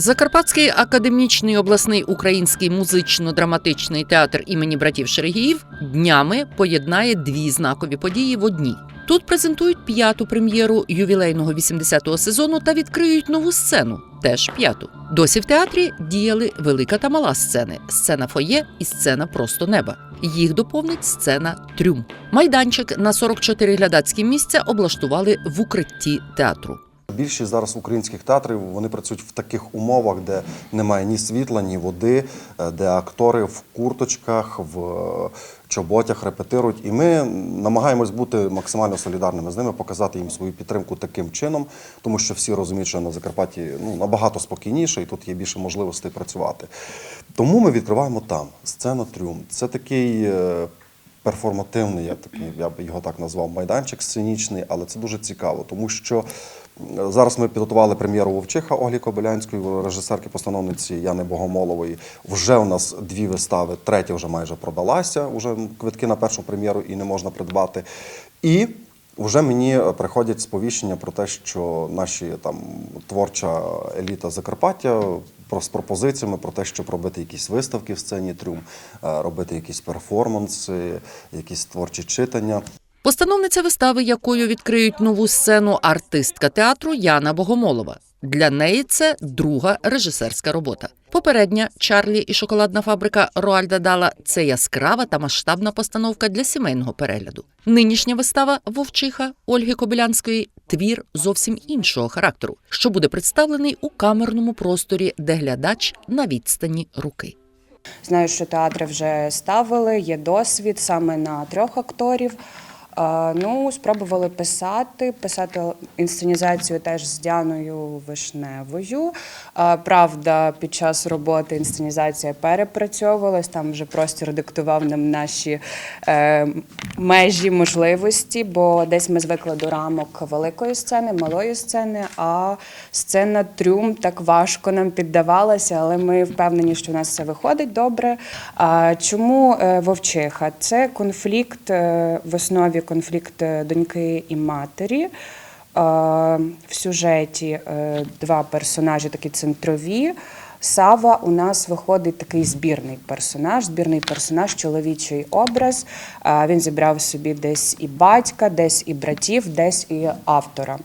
Закарпатський академічний обласний український музично-драматичний театр імені братів Шерегіїв днями поєднає дві знакові події в одній. Тут презентують п'яту прем'єру ювілейного 80-го сезону та відкриють нову сцену, теж п'яту. Досі в театрі діяли велика та мала сцени: сцена фоє і сцена просто неба. Їх доповнить сцена трюм. Майданчик на 44 глядацькі місця облаштували в укритті театру. Більшість зараз українських театрів вони працюють в таких умовах, де немає ні світла, ні води, е, де актори в курточках, в е, чоботях репетирують. І ми намагаємось бути максимально солідарними з ними, показати їм свою підтримку таким чином, тому що всі розуміють, що на Закарпатті ну, набагато спокійніше і тут є більше можливостей працювати. Тому ми відкриваємо там сцену трюм. Це такий. е, перформативний, я б його так назвав, майданчик сценічний, але це дуже цікаво, тому що зараз ми підготували прем'єру Вовчиха Оглі Кобилянської, режисерки постановниці Яни Богомолової. Вже у нас дві вистави, третя вже майже продалася. Уже квитки на першу прем'єру і не можна придбати. І вже мені приходять сповіщення про те, що наші там творча еліта Закарпаття про з пропозиціями про те, щоб робити якісь виставки в сцені трюм, е, робити якісь перформанси, якісь творчі читання. Постановниця вистави, якою відкриють нову сцену артистка театру Яна Богомолова. Для неї це друга режисерська робота. Попередня Чарлі і шоколадна фабрика Роальда Дала це яскрава та масштабна постановка для сімейного перегляду. Нинішня вистава Вовчиха Ольги Кобилянської твір зовсім іншого характеру, що буде представлений у камерному просторі, де глядач на відстані руки. Знаю, що театри вже ставили, є досвід саме на трьох акторів. Ну, спробували писати, писати інсценізацію теж з Діаною Вишневою. Правда, під час роботи інсценізація перепрацьовувалась, там вже простір диктував нам наші е, межі можливості, бо десь ми звикли до рамок великої сцени, малої сцени, а сцена трюм так важко нам піддавалася, але ми впевнені, що у нас все виходить добре. А чому е, вовчиха? Це конфлікт е, в основі конфлікт е, доньки і матері. Е, В сюжеті е, два персонажі такі центрові. Сава у нас виходить такий збірний персонаж, збірний персонаж, чоловічий образ. Він зібрав собі десь і батька, десь і братів, десь і автора.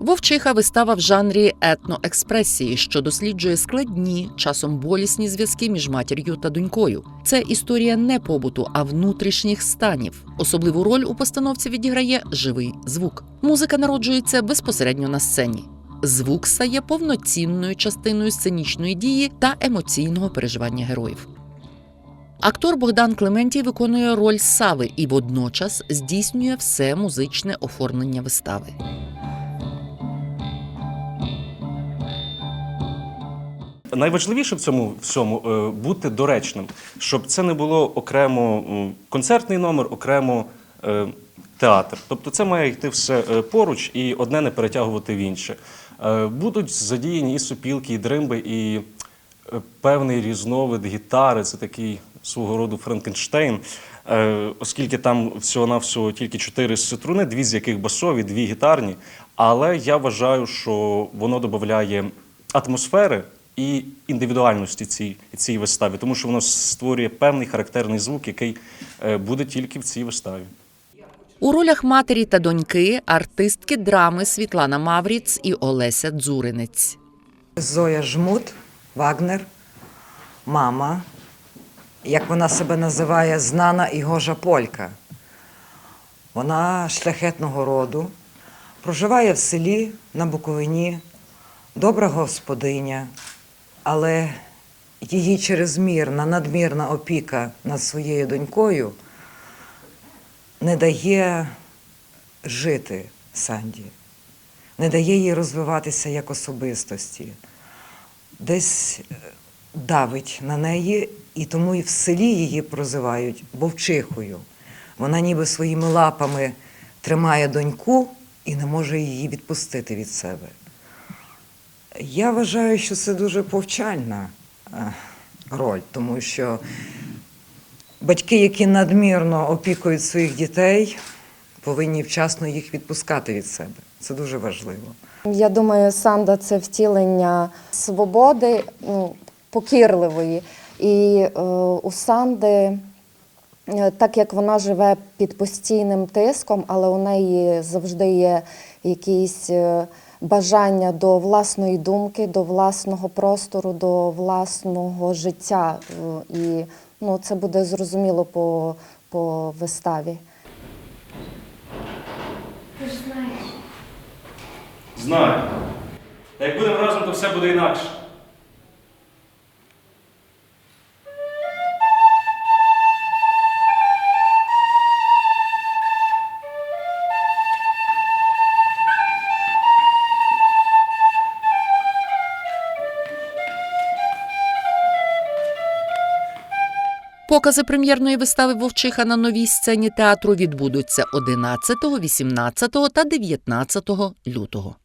Вовчиха вистава в жанрі етноекспресії, що досліджує складні, часом болісні зв'язки між матір'ю та донькою. Це історія не побуту, а внутрішніх станів. Особливу роль у постановці відіграє живий звук. Музика народжується безпосередньо на сцені. Звук стає повноцінною частиною сценічної дії та емоційного переживання героїв. Актор Богдан Клементій виконує роль Сави і водночас здійснює все музичне оформлення вистави. Найважливіше в цьому всьому е, бути доречним, щоб це не було окремо концертний номер, окремо е, театр. Тобто це має йти все е, поруч і одне не перетягувати в інше. Будуть задіяні і супілки, і дримби, і певний різновид гітари. Це такий свого роду Франкенштейн. Оскільки там всього-навсього тільки чотири струни, дві з яких басові, дві гітарні. Але я вважаю, що воно додає атмосфери і індивідуальності цій, цій виставі, тому що воно створює певний характерний звук, який е, буде тільки в цій виставі. У ролях матері та доньки артистки драми Світлана Мавріц і Олеся Дзуринець. Зоя Жмут, Вагнер, мама, як вона себе називає, знана і гожа полька. Вона шляхетного роду, проживає в селі на Буковині, добра господиня, але її чрезмірна, надмірна опіка над своєю донькою не дає жити Санді, не дає їй розвиватися як особистості десь е, давить на неї, і тому і в селі її прозивають вовчихою. Вона ніби своїми лапами тримає доньку і не може її відпустити від себе. Я вважаю, що це дуже повчальна е, роль, тому що батьки, які надмірно опікують своїх дітей, повинні вчасно їх відпускати від себе. Це дуже важливо. Я думаю, Санда це втілення свободи, ну, покірливої. І е, у Санди, е, так як вона живе під постійним тиском, але у неї завжди є якісь е, бажання до власної думки, до власного простору, до власного життя. Е, І ну, це буде зрозуміло по, по виставі. Знаю. Та як будемо разом, то все буде інакше. Покази прем'єрної вистави Вовчиха на новій сцені театру відбудуться 11, 18 та 19 лютого.